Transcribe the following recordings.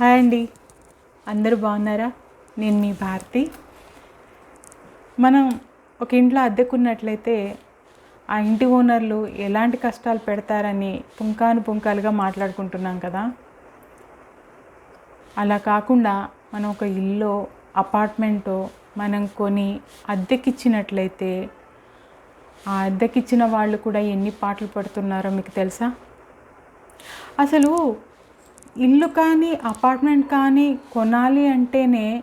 Hi అండి. అందరూ బాగున్నారా? నేను మీ భారతి. మనం ఒక ఇంట్లో అద్దెకున్నట్లయితే ఆ ఇంటి ఓనర్లు ఎలాంటి కష్టాలు పెడతారని పుంకాను పుంకాలుగా మాట్లాడుకుంటున్నాం కదా. అలా కాకుండా మనం ఒక ఇల్లు అపార్ట్మెంటో మనం కొని అద్దెకిచ్చినట్లయితే ఆ అద్దెకిచ్చిన వాళ్ళు కూడా ఎన్ని పాటలు పడుతున్నారో మీకు తెలుసా? అసలు ఇల్లు కానీ అపార్ట్మెంట్ కానీ కొనాలి అంటేనే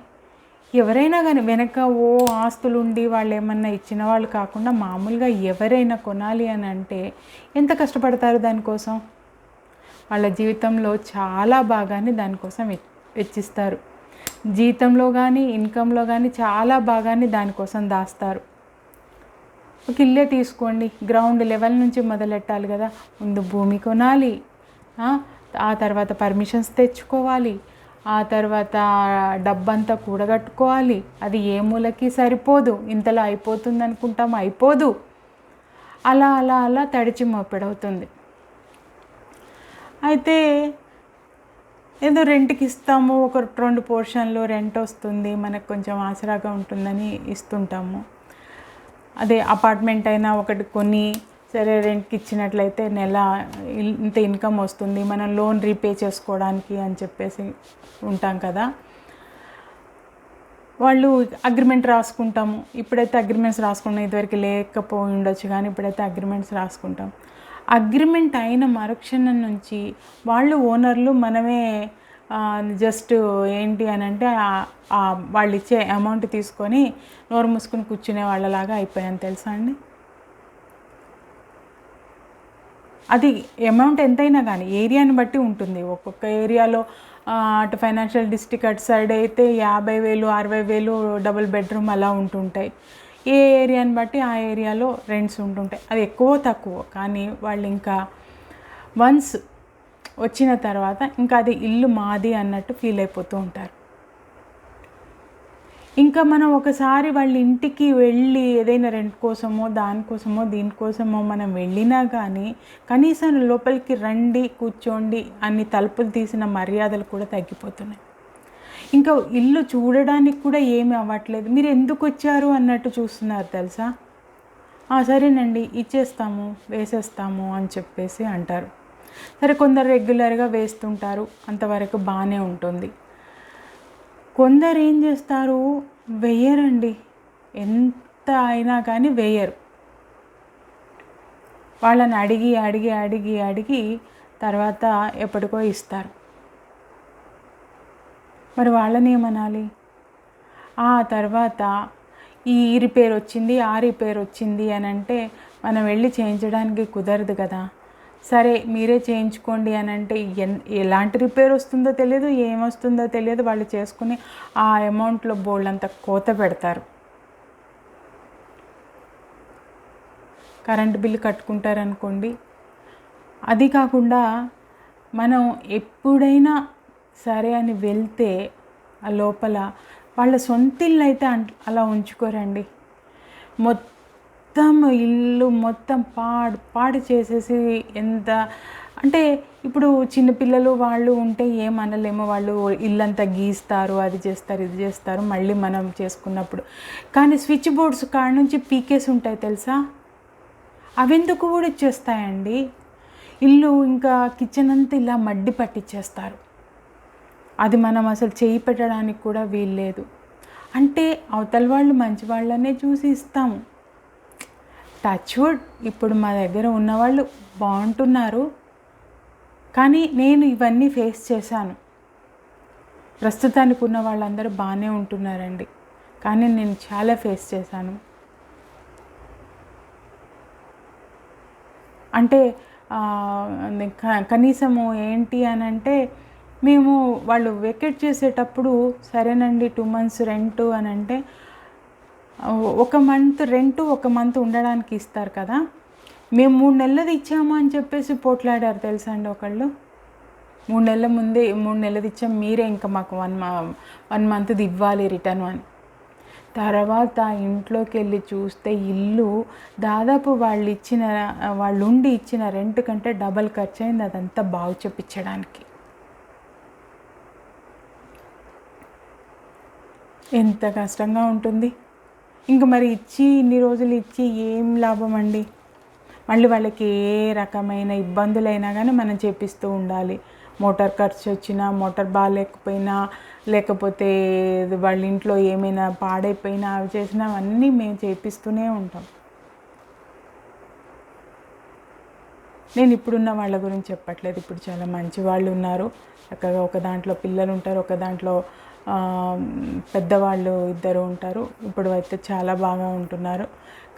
ఎవరైనా కానీ వెనక ఓ ఆస్తులు ఉండి వాళ్ళు ఏమన్నా ఇచ్చిన వాళ్ళు కాకుండా మామూలుగా ఎవరైనా కొనాలి అని అంటే ఎంత కష్టపడతారు దానికోసం? వాళ్ళ జీవితంలో చాలా భాగాన్ని దానికోసం వెచ్చిస్తారు. జీతంలో కానీ ఇన్కంలో కానీ చాలా భాగాన్ని దానికోసం దాస్తారు. ఒక ఇల్లే తీసుకోండి. గ్రౌండ్ లెవెల్ నుంచి మొదలెట్టాలి కదా? ముందు భూమి కొనాలి. ఆ, తర్వాత పర్మిషన్స్ తెచ్చుకోవాలి. ఆ తర్వాత డబ్బంతా కూడగట్టుకోవాలి. అది ఏ మూలకి సరిపోదు. ఇంతలో అయిపోతుంది అనుకుంటాం అయిపోదు. అలా అలా అలా తడిచి మోపెడవుతుంది. అయితే ఏదో రెంట్కి ఇస్తాము. ఒక రెండు పోర్షన్లో రెంట్ వస్తుంది. మనకు కొంచెం ఆసరాగా ఉంటుందని ఇస్తుంటాము. అదే అపార్ట్మెంట్ అయినా ఒకటి కొని సరే రెంట్కి ఇచ్చినట్లయితే నెల ఇంత ఇన్కమ్ వస్తుంది మనం లోన్ రీపే చేసుకోవడానికి అని చెప్పేసి ఉంటాం కదా. వాళ్ళు అగ్రిమెంట్ రాసుకుంటాము ఇప్పుడైతే అగ్రిమెంట్స్ రాసుకున్నాం ఇదివరకు లేకపోయి ఉండొచ్చు కానీ ఇప్పుడైతే అగ్రిమెంట్స్ రాసుకుంటాం. అగ్రిమెంట్ అయిన మరుక్షణం నుంచి వాళ్ళు ఓనర్లు మనమే జస్ట్ ఏంటి అని అంటే వాళ్ళు ఇచ్చే అమౌంట్ తీసుకొని నోరు మూసుకొని కూర్చునే వాళ్ళలాగా అయిపోయాను. తెలుసా అండి? అది అమౌంట్ ఎంతైనా కానీ ఏరియాని బట్టి ఉంటుంది. ఒక్కొక్క ఏరియాలో అటు ఫైనాన్షియల్ డిస్ట్రిక్ట్ అటు సైడ్ అయితే యాభై వేలు అరవై వేలు డబుల్ బెడ్రూమ్ అలా ఉంటుంటాయి. ఏ ఏరియాని బట్టి ఆ ఏరియాలో రెంట్స్ ఉంటుంటాయి. అది ఎక్కువ తక్కువ కానీ వాళ్ళు ఇంకా వన్స్ వచ్చిన తర్వాత ఇంకా అది ఇల్లు మాది అన్నట్టు ఫీల్ అయిపోతూ ఉంటారు. ఇంకా మనం ఒకసారి వాళ్ళ ఇంటికి వెళ్ళి ఏదైనా రెంట్ కోసమో దానికోసమో దీనికోసమో మనం వెళ్ళినా కానీ కనీసం లోపలికి రండి కూర్చోండి అన్ని తలుపులు తీసిన మర్యాదలు కూడా తగ్గిపోతున్నాయి. ఇంకా ఇల్లు చూడడానికి కూడా ఏమీ అవ్వట్లేదు. మీరు ఎందుకు వచ్చారు అన్నట్టు చూస్తున్నారు తెలుసా? "ఆ, సరేనండి ఇచ్చేస్తాము వేసేస్తాము అని చెప్పేసి అంటారు. సరే కొందరు రెగ్యులర్గా వేస్తుంటారు. అంతవరకు బాగానే ఉంటుంది. కొందరు ఏం చేస్తారు? వేయరండి. ఎంత అయినా కానీ వేయరు. వాళ్ళని అడిగి అడిగి అడిగి అడిగి తర్వాత ఎప్పటికో ఇస్తారు. మరి వాళ్ళని ఏమనాలి? ఆ తర్వాత ఈ రిపేర్ వచ్చింది ఆ రిపేర్ వచ్చింది అని అంటే మనం వెళ్ళి చేయించడానికి కుదరదు కదా. సరే మీరే చేయించుకోండి అని అంటే ఎన్ ఎలాంటి రిపేర్ వస్తుందో తెలియదు ఏమొస్తుందో తెలియదు వాళ్ళు చేసుకుని ఆ అమౌంట్లో బోల్డ్ అంత కోత పెడతారు. కరెంట్ బిల్లు కట్టుకుంటారనుకోండి. అది కాకుండా మనం ఎప్పుడైనా సరే అని వెళ్తే ఆ లోపల వాళ్ళ సొంత ఇల్లు అయితే అలా ఉంచుకోరండి. మొత్తం మొత్తం ఇల్లు మొత్తం పాడు పాడు చేసేసి ఎంత అంటే ఇప్పుడు చిన్నపిల్లలు వాళ్ళు ఉంటే ఏమనలేమో. వాళ్ళు ఇల్లంతా గీస్తారు అది చేస్తారు ఇది చేస్తారు మళ్ళీ మనం చేసుకున్నప్పుడు. కానీ స్విచ్ బోర్డ్స్ కాడ నుంచి పీకేస్ ఉంటాయి తెలుసా? అవెందుకు కూడా ఇచ్చేస్తాయండి? ఇల్లు ఇంకా కిచెన్ అంతా ఇలా మడ్డి పట్టించేస్తారు అది మనం అసలు చేయి పెట్టడానికి కూడా వీల్లేదు. అంటే అవతల వాళ్ళు మంచి వాళ్ళనే చూసి ఇస్తాము టచ్ వుడ్ ఇప్పుడు మా దగ్గర ఉన్నవాళ్ళు బాగుంటున్నారు. కానీ నేను ఇవన్నీ ఫేస్ చేశాను. ప్రస్తుతానికి ఉన్న వాళ్ళందరూ బాగానే ఉంటున్నారండి. కానీ నేను చాలా ఫేస్ చేశాను. అంటే కనీసము ఏంటి అని అంటే మేము వాళ్ళు వెకేట్ చేసేటప్పుడు సరేనండి టూ మంత్స్ రెంట్ అని అంటే ఒక మంత్ రెంట్ ఒక మంత్ ఉండడానికి ఇస్తారు కదా. మేము మూడు నెలలది ఇచ్చాము అని చెప్పేసి పోట్లాడారు తెలుసా అండి ఒకళ్ళు? మూడు నెలల ముందే మూడు నెలలది ఇచ్చాం మీరే ఇంకా మాకు వన్ మా వన్ మంత్ది ఇవ్వాలి రిటర్న్ అని. తర్వాత ఇంట్లోకి వెళ్ళి చూస్తే ఇల్లు దాదాపు వాళ్ళు ఇచ్చిన వాళ్ళు ఉండి ఇచ్చిన రెంట్ కంటే డబల్ ఖర్చు అయింది అదంతా బాగు చెప్పించడానికి. ఎంత కష్టంగా ఉంటుంది. ఇంకా మరి ఇచ్చి ఇన్ని రోజులు ఇచ్చి ఏం లాభం అండి? మళ్ళీ వాళ్ళకి ఏ రకమైన ఇబ్బందులైనా కానీ మనం చేపిస్తూ ఉండాలి. మోటార్ ఖర్చు వచ్చినా మోటార్ బాగాలేకపోయినా లేకపోతే వాళ్ళ ఇంట్లో ఏమైనా పాడైపోయినా అవి చేసినా అవన్నీ మేము చేపిస్తూనే ఉంటాం. నేను ఇప్పుడున్న వాళ్ళ గురించి చెప్పట్లేదు. ఇప్పుడు చాలా మంచి వాళ్ళు ఉన్నారు. చక్కగా ఒక దాంట్లో పిల్లలు ఉంటారు ఒక దాంట్లో పెద్దవాళ్ళు ఇద్దరు ఉంటారు. ఇప్పుడు అయితే చాలా బాగా ఉంటున్నారు.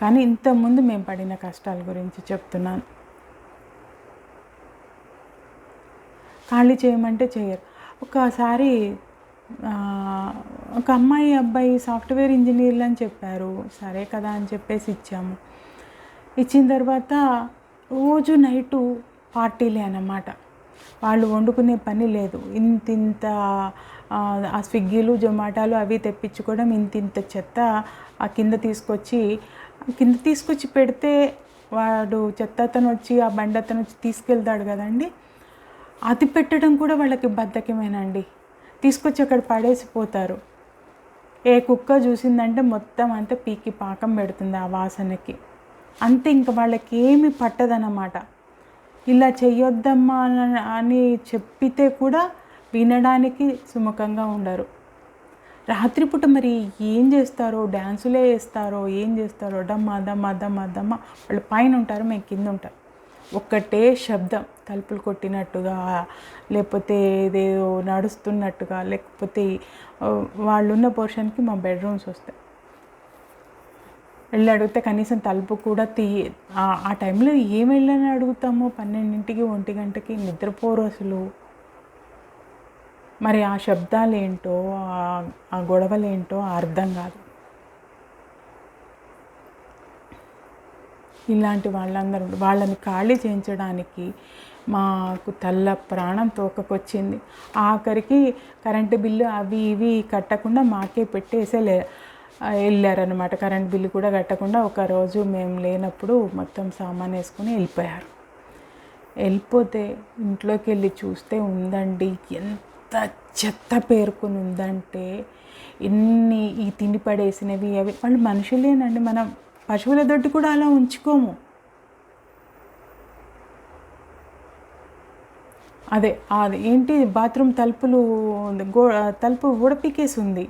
కానీ ఇంతకుముందు మేము పడిన కష్టాల గురించి చెప్తున్నాను. ఖాళీ చేయమంటే చేయరు. ఒకసారి ఒక అమ్మాయి అబ్బాయి సాఫ్ట్వేర్ ఇంజనీర్లు అని చెప్పారు. సరే కదా అని చెప్పేసి ఇచ్చాము. ఇచ్చిన తర్వాత రోజు నైటు పార్టీలే అన్నమాట. వాళ్ళు వండుకునే పని లేదు. ఇంత ఇంత ఆ, స్విగ్గీలు జొమాటోలు అవి తెప్పించుకోవడం ఇంత ఇంత చెత్త ఆ కింద తీసుకొచ్చి కింద తీసుకొచ్చి పెడితే వాడు చెత్త అతను వచ్చి ఆ బండి అతను వచ్చి తీసుకెళ్తాడు కదండి. అది పెట్టడం కూడా వాళ్ళకి బద్ధకమేనండి. తీసుకొచ్చి అక్కడ పడేసిపోతారు. ఏ కుక్క చూసిందంటే మొత్తం అంతా పీకి పాకం పెడుతుంది ఆ వాసనకి. అంతే ఇంక వాళ్ళకి ఏమి పట్టదన్నమాట. ఇలా చెయ్యొద్దమ్మా అని చెప్పితే కూడా వినడానికి సుముఖంగా ఉండరు. రాత్రిపూట మరి ఏం చేస్తారో డ్యాన్సులే వేస్తారో ఏం చేస్తారో డమ్మ దమ్మ దమ్మ దమ్మ వాళ్ళు పైన ఉంటారు మేము కింద ఉంటాం. ఒక్కటే శబ్దం తలుపులు కొట్టినట్టుగా లేకపోతే ఏదేదో నడుస్తున్నట్టుగా లేకపోతే వాళ్ళున్న పోర్షన్కి మా బెడ్రూమ్స్ వస్తాయి. వెళ్ళి అడిగితే కనీసం తలుపు కూడా తీయ ఆ- ఆ టైంలో ఏం వెళ్ళని అడుగుతామో పన్నెండింటికి ఒంటి గంటకి నిద్రపోరు అసలు. మరి ఆ శబ్దాలు ఏంటో ఆ- గొడవలేంటో అర్థం కాదు. ఇలాంటి వాళ్ళందరూ వాళ్ళని ఖాళీ చేయించడానికి మాకు తల్ల ప్రాణం తోకకొచ్చింది. ఆఖరికి కరెంటు బిల్లు అవి ఇవి కట్టకుండా మాకే పెట్టేసే వెళ్ళారనమాట కరెంట్ బిల్లు కూడా కట్టకుండా ఒకరోజు మేము లేనప్పుడు మొత్తం సామాన్ వేసుకుని వెళ్ళిపోయారు. వెళ్ళిపోతే ఇంట్లోకి వెళ్ళి చూస్తే ఉందండి ఎంత చెత్త పేరుకొని ఉందంటే ఎన్ని ఈ తిండి పడేసినవి అవి. వాళ్ళు మనుషులేనండి మనం పశువుల దొడ్డి కూడా అలా ఉంచుకోము. అదే అది ఏంటి బాత్రూమ్ తలుపులు గో తలుపు ఊడపీకేసి ఉంది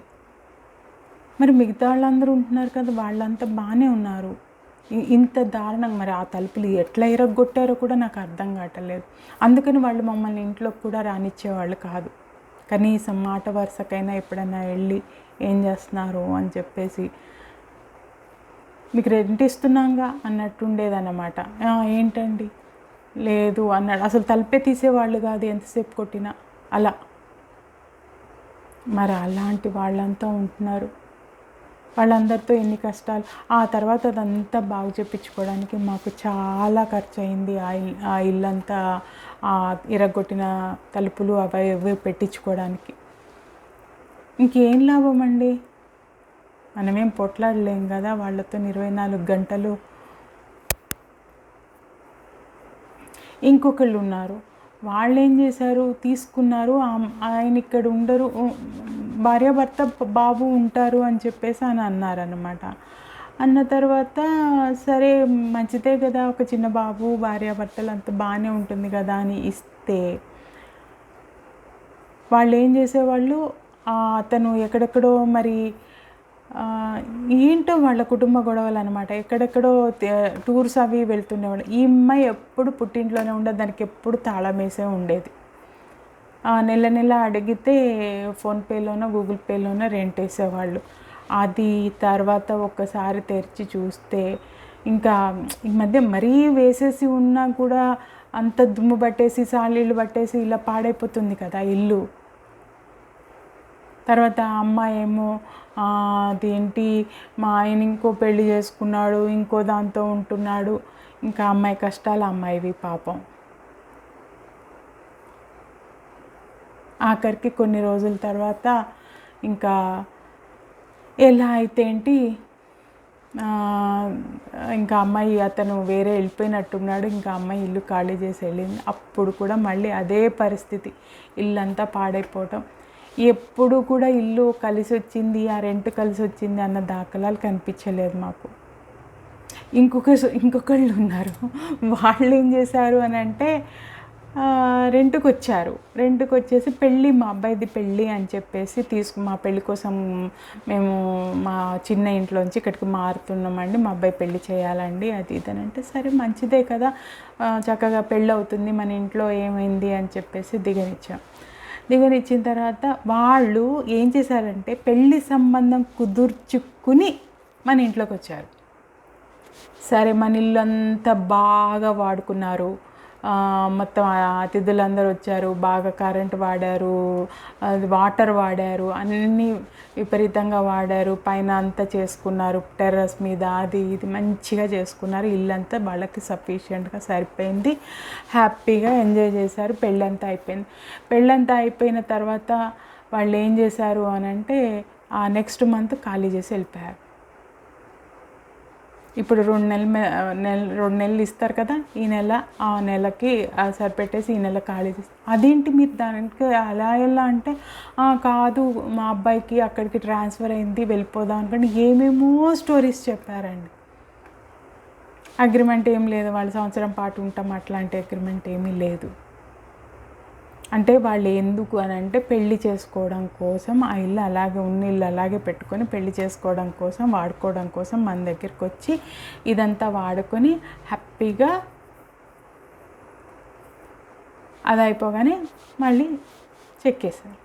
మరి మిగతా వాళ్ళందరూ ఉంటున్నారు కదా వాళ్ళంతా బాగానే ఉన్నారు. ఇంత దారుణంగా మరి ఆ తలుపులు ఎట్లా ఇరగొట్టారో కూడా నాకు అర్థం కావట్లేదు. అందుకని వాళ్ళు మమ్మల్ని ఇంట్లోకి కూడా రానిచ్చేవాళ్ళు కాదు. కనీసం మాట వరుసకైనా ఎప్పుడైనా వెళ్ళి ఏం చేస్తున్నారు అని చెప్పేసి మీకు రెంట్ ఇస్తున్నాగా అన్నట్టు ఉండేదన్నమాట. ఏంటండి? లేదు అన్నాడు. అసలు తలుపే తీసేవాళ్ళు కాదు ఎంతసేపు కొట్టినా. అలా. మరి అలాంటి వాళ్ళంతా ఉంటున్నారు. వాళ్ళందరితో ఎన్ని కష్టాలు ఆ తర్వాత అదంతా బాగు చెప్పించుకోవడానికి మాకు చాలా ఖర్చు అయింది ఆ ఆ ఇల్లంతా ఆ ఇరగొట్టిన తలుపులు అవి ఇవి పెట్టించుకోవడానికి. ఇంకేం లాభం అండి? మనమేం పొట్లాడలేం కదా వాళ్ళతో ఇరవై నాలుగు గంటలు. ఇంకొకళ్ళు ఉన్నారు. వాళ్ళు ఏం చేశారు? తీసుకున్నారు. ఆయన ఇక్కడ ఉండరు. భార్యాభర్త బాబు ఉంటారు అని చెప్పేసి అని అన్నారనమాట అన్న తర్వాత సరే మంచిదే కదా ఒక చిన్న బాబు భార్యాభర్తలు అంత బాగానే ఉంటుంది కదా అని ఇస్తే వాళ్ళు ఏం చేసేవాళ్ళు అతను ఎక్కడెక్కడో మరి ఏంటో వాళ్ళ కుటుంబ గొడవలు అనమాట ఎక్కడెక్కడో టూర్స్ అవి వెళ్తుండేవాళ్ళు. ఈ అమ్మాయి ఎప్పుడు పుట్టింట్లోనే ఉండేది దానికి ఎప్పుడు తాళం వేసే ఉండేది. నెల నెల అడిగితే ఫోన్పేలోనో గూగుల్ పేలోనో రెంట్ వేసేవాళ్ళు. అది తర్వాత ఒక్కసారి తెరిచి చూస్తే ఇంకా ఈ మధ్య మరీ వేసేసి ఉన్నా కూడా అంత దుమ్ము పట్టేసి సాలీళ్ళు పట్టేసి ఇలా పాడైపోతుంది కదా ఇల్లు. తర్వాత ఆ అమ్మాయి ఏమో అదేంటి? మా ఆయన ఇంకో పెళ్ళి చేసుకున్నాడు ఇంకో దాంతో ఉంటున్నాడు. ఇంకా అమ్మాయి కష్టాలు అమ్మాయివి పాపం. ఆఖరికి కొన్ని రోజుల తర్వాత ఇంకా ఎలా అయితే ఏంటి ఇంకా అమ్మాయి అతను వేరే వెళ్ళిపోయినట్టున్నాడు ఇంకా అమ్మాయి ఇల్లు ఖాళీ చేసి వెళ్ళింది. అప్పుడు కూడా మళ్ళీ అదే పరిస్థితి ఇల్లంతా పాడైపోవటం. ఎప్పుడు కూడా ఇల్లు కలిసి వచ్చింది ఆ రెంట్ కలిసి వచ్చింది అన్న దాఖలాలు కనిపించలేదు మాకు. ఇంకొక ఇంకొకళ్ళు ఉన్నారు. వాళ్ళు ఏం చేశారు అని అంటే రెంట్కి వచ్చారు రెంట్కి వచ్చేసి పెళ్ళి మా అబ్బాయిది పెళ్ళి అని చెప్పేసి తీసుకు మా పెళ్ళి కోసం మేము మా చిన్న ఇంట్లోంచి ఇక్కడికి మారుతున్నామండి. మా అబ్బాయి పెళ్ళి చేయాలండి. అది ఇది అని అంటే సరే మంచిదే కదా. చక్కగా పెళ్ళి అవుతుంది మన ఇంట్లో ఏమైంది అని చెప్పేసి దిగనిచ్చాం. దిగనిచ్చిన తర్వాత వాళ్ళు ఏం చేశారంటే పెళ్ళి సంబంధం కుదుర్చుకుని మన ఇంట్లోకి వచ్చారు సరే మన ఇల్లు అంతా బాగా వాడుకున్నారు. మొత్తం అతిథులందరూ వచ్చారు బాగా కరెంట్ వాడారు అది వాటర్ వాడారు అన్నీ విపరీతంగా వాడారు పైన అంతా చేసుకున్నారు టెర్రస్ మీద అది ఇది మంచిగా చేసుకున్నారు ఇల్లంతా వాళ్ళకి సఫిషియెంట్గా సరిపోయింది హ్యాపీగా ఎంజాయ్ చేశారు పెళ్ళంతా అయిపోయింది. పెళ్ళంతా అయిపోయిన తర్వాత వాళ్ళు ఏం చేశారు అని అంటే ఆ నెక్స్ట్ మంత్ ఖాళీ చేసి వెళ్ళిపోయారు. ఇప్పుడు రెండు నెలలు నెల రెండు నెలలు ఇస్తారు కదా ఈ నెల ఆ నెలకి సరిపెట్టేసి ఈ నెల ఖాళీ చేసి అదేంటి మీరు దానికి అలా ఎలా అంటే కాదు మా అబ్బాయికి అక్కడికి ట్రాన్స్ఫర్ అయింది వెళ్ళిపోదాం అనుకోండి ఏమేమో స్టోరీస్ చెప్పారండి. అగ్రిమెంట్ ఏం లేదు వాళ్ళు సంవత్సరం పాటు ఉంటాం అట్లాంటి అగ్రిమెంట్ ఏమీ లేదు. అంటే వాళ్ళు ఎందుకు అని అంటే పెళ్ళి చేసుకోవడం కోసం ఆ ఇల్లు అలాగే ఉన్న ఇల్లు అలాగే పెట్టుకొని పెళ్ళి చేసుకోవడం కోసం వాడుకోవడం కోసం మన దగ్గరికి వచ్చి ఇదంతా వాడుకొని హ్యాపీగా అది అయిపోగానే మళ్ళీ చెక్కేసారు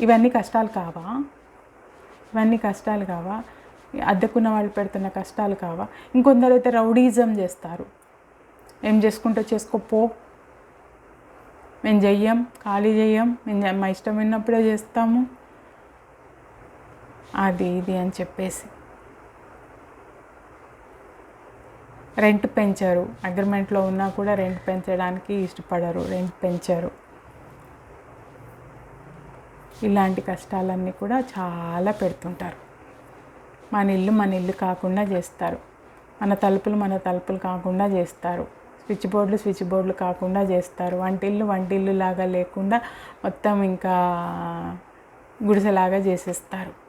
ఇవన్నీ కష్టాలు కావా? ఇవన్నీ కష్టాలు కావా? అద్దెకున్న వాళ్ళు పెడుతున్న కష్టాలు కావా? ఇంకొందరు అయితే రౌడీజం చేస్తారు. ఏం చేసుకుంటే చేసుకోపో. మేము చెయ్యం ఖాళీ చెయ్యం మేము మా ఇష్టం ఉన్నప్పుడే చేస్తాము అది ఇది అని చెప్పేసి. రెంట్ పెంచారు. అగ్రిమెంట్లో ఉన్నా కూడా రెంట్ పెంచడానికి ఇష్టపడరు. రెంట్ పెంచారు. ఇలాంటి కష్టాలన్నీ కూడా చాలా పెడుతుంటారు. మన ఇల్లు మన ఇల్లు కాకుండా చేస్తారు మన తలుపులు మన తలుపులు కాకుండా చేస్తారు స్విచ్ బోర్డులు స్విచ్ బోర్డులు కాకుండా చేస్తారు. వంటిల్లు వంటిల్లు లాగా లేకుండా మొత్తం ఇంకా గుడిసెలాగా చేసేస్తారు.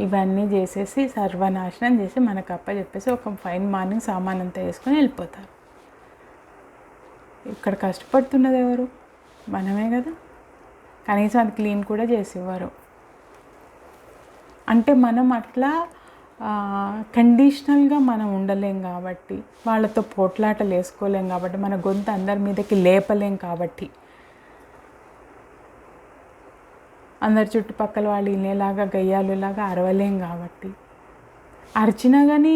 ఇవన్నీ చేసేసి సర్వనాశనం చేసి మనకు అప్ప చెప్పేసి ఒక ఫైన్ మార్నింగ్ సామాన్ అంతా వేసుకొని వెళ్ళిపోతారు. ఇక్కడ కష్టపడుతున్నది ఎవరు? మనమే కదా. కనీసం అది క్లీన్ కూడా చేసి ఇవ్వరు. అంటే మనం అట్లా కండిషనల్గా మనం ఉండలేం కాబట్టి వాళ్ళతో పోట్లాటలు వేసుకోలేం కాబట్టి మన గొంతు అందరి మీదకి లేపలేం కాబట్టి. అందరి చుట్టుపక్కల వాళ్ళు వినేలాగా గయ్యాలులాగా అరవలేం కాబట్టి. అరిచినా కానీ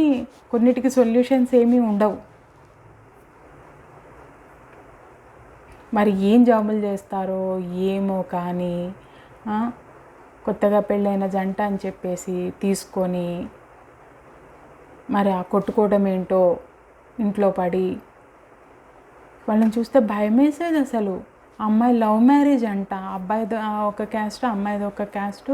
కొన్నిటికి సొల్యూషన్స్ ఏమీ ఉండవు. మరి ఏం జాబులు చేస్తారో ఏమో కానీ కొత్తగా పెళ్ళైన జంట అని చెప్పేసి తీసుకొని మరి ఆ కొట్టుకోవడం ఏంటో ఇంట్లో పడి వాళ్ళని చూస్తే భయం వేసేది అసలు. అమ్మాయి లవ్ మ్యారేజ్ అంట. అబ్బాయిది ఒక క్యాస్ట్ అమ్మాయిది ఒక క్యాస్ట్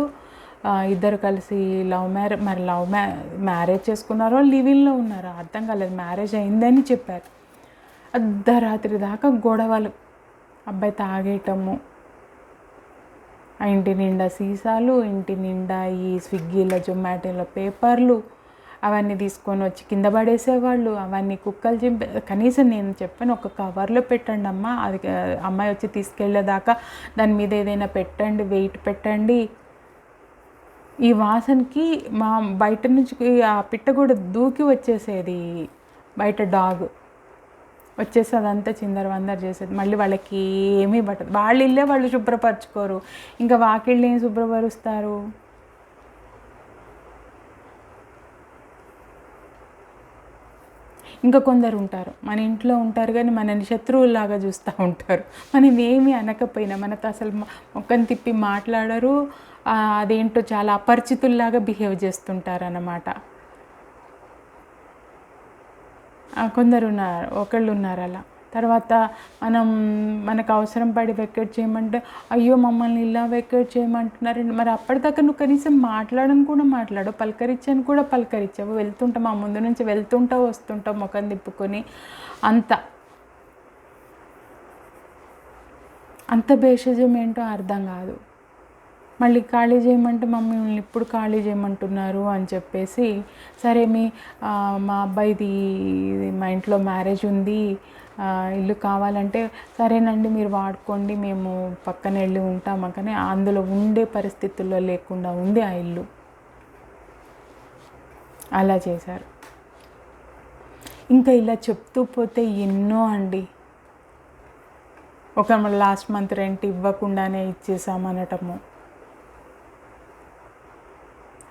ఇద్దరు కలిసి లవ్ మ్యారేజ్ మరి లవ్ మ్యా మ్యారేజ్ చేసుకున్నారో? లివింగ్లో ఉన్నారో? అర్థం కాలేదు. మ్యారేజ్ అయిందని చెప్పారు. అర్ధరాత్రి దాకా గొడవలు. అబ్బాయి తాగేయటము. ఆ ఇంటి నిండా సీసాలు ఇంటి నిండా ఈ స్విగ్గీలో జొమాటోలో పేపర్లు. అవన్నీ తీసుకొని వచ్చి కింద పడేసేవాళ్ళు. అవన్నీ కుక్కలు చింపే కనీసం నేను చెప్పాను ఒక కవర్లో పెట్టండి అమ్మ. అది అమ్మాయి వచ్చి తీసుకెళ్ళేదాకా దాని మీద ఏదైనా పెట్టండి వెయిట్ పెట్టండి. ఈ వాసనకి మా బయట నుంచి ఆ పిట్ట కూడా దూకి వచ్చేసేది బయట డాగ్. వచ్చేసి అదంతా చిందర వందర చేసేది. మళ్ళీ వాళ్ళకి ఏమీ పట్టదు వాళ్ళ ఇల్లే వాళ్ళు శుభ్రపరచుకోరు. ఇంకా వాకిళ్ళు ఏం శుభ్రపరుస్తారు? ఇంకా కొందరు ఉంటారు. మన ఇంట్లో ఉంటారు కానీ మనని శత్రువులాగా చూస్తూ ఉంటారు. మనం ఏమీ అనకపోయినా మనతో అసలు మొక్కను తిప్పి మాట్లాడరు. అదేంటో చాలా అపరిచితుల్లాగా బిహేవ్ చేస్తుంటారు అన్నమాట కొందరు ఉన్నారు ఒకళ్ళు ఉన్నారు అలా. తర్వాత మనం మనకు అవసరం పడి వెకేట్ చేయమంటే అయ్యో మమ్మల్ని ఇలా వెకేట్ చేయమంటున్నారండి మరి అప్పటిదాకా నువ్వు కనీసం మాట్లాడని కూడా మాట్లాడు పలకరించాను కూడా పలకరించావు. వెళ్తుంటావు మా ముందు నుంచి వెళ్తుంటావు వస్తుంటావు ముఖం తిప్పుకొని. అంత. అంత భేషజం ఏంటో అర్థం కాదు. మళ్ళీ ఖాళీ చేయమంటే మమ్మల్ని ఇప్పుడు ఖాళీ చేయమంటున్నారు అని చెప్పేసి సరే మీ మా అబ్బాయిది ఇది మా ఇంట్లో మ్యారేజ్ ఉంది ఇల్లు కావాలంటే సరేనండి మీరు వాడుకోండి మేము పక్కన వెళ్ళి ఉంటాం కానీ అందులో ఉండే పరిస్థితుల్లో లేకుండా ఉంది ఆ ఇల్లు. అలా చేశారు. ఇంకా ఇలా చెప్తూ పోతే ఎన్నో అండి. ఒక లాస్ట్ మంత్ రెంట్ ఇవ్వకుండానే ఇచ్చేసామనటము.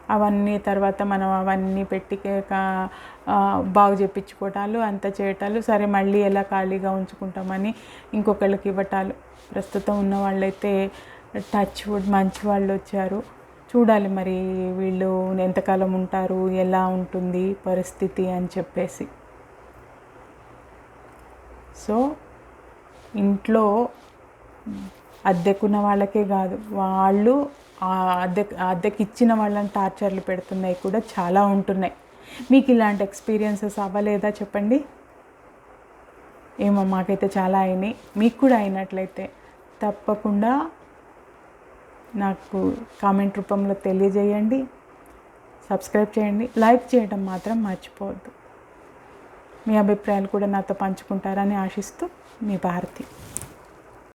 అవన్నీ తర్వాత మనం అవన్నీ పెట్టి కా- బాగు చెప్పించుకోవటాలు అంత చేయటాలు సరే మళ్ళీ ఎలా ఖాళీగా ఉంచుకుంటామని ఇంకొకళ్ళకి ఇవ్వటాలు. ప్రస్తుతం ఉన్న వాళ్ళైతే టచ్ వుడ్ మంచి వాళ్ళు వచ్చారు. చూడాలి మరి వీళ్ళు ఎంతకాలం ఉంటారు ఎలా ఉంటుంది పరిస్థితి అని చెప్పేసి. సో ఇంట్లో అద్దెకున్న వాళ్ళకే కాదు వాళ్ళు అద్దె అద్దెకి ఇచ్చిన వాళ్ళని టార్చర్లు పెడుతున్నాయి కూడా చాలా ఉంటున్నాయి. మీకు ఇలాంటి ఎక్స్పీరియన్సెస్ అవ్వలేదా చెప్పండి? ఏమో మాకైతే చాలా అయినాయి. మీకు కూడా అయినట్లయితే తప్పకుండా నాకు కామెంట్ రూపంలో తెలియజేయండి. సబ్స్క్రైబ్ చేయండి. లైక్ చేయడం మాత్రం మర్చిపోవద్దు. మీ అభిప్రాయాలు కూడా నాతో పంచుకుంటారని ఆశిస్తూ మీ భారతి.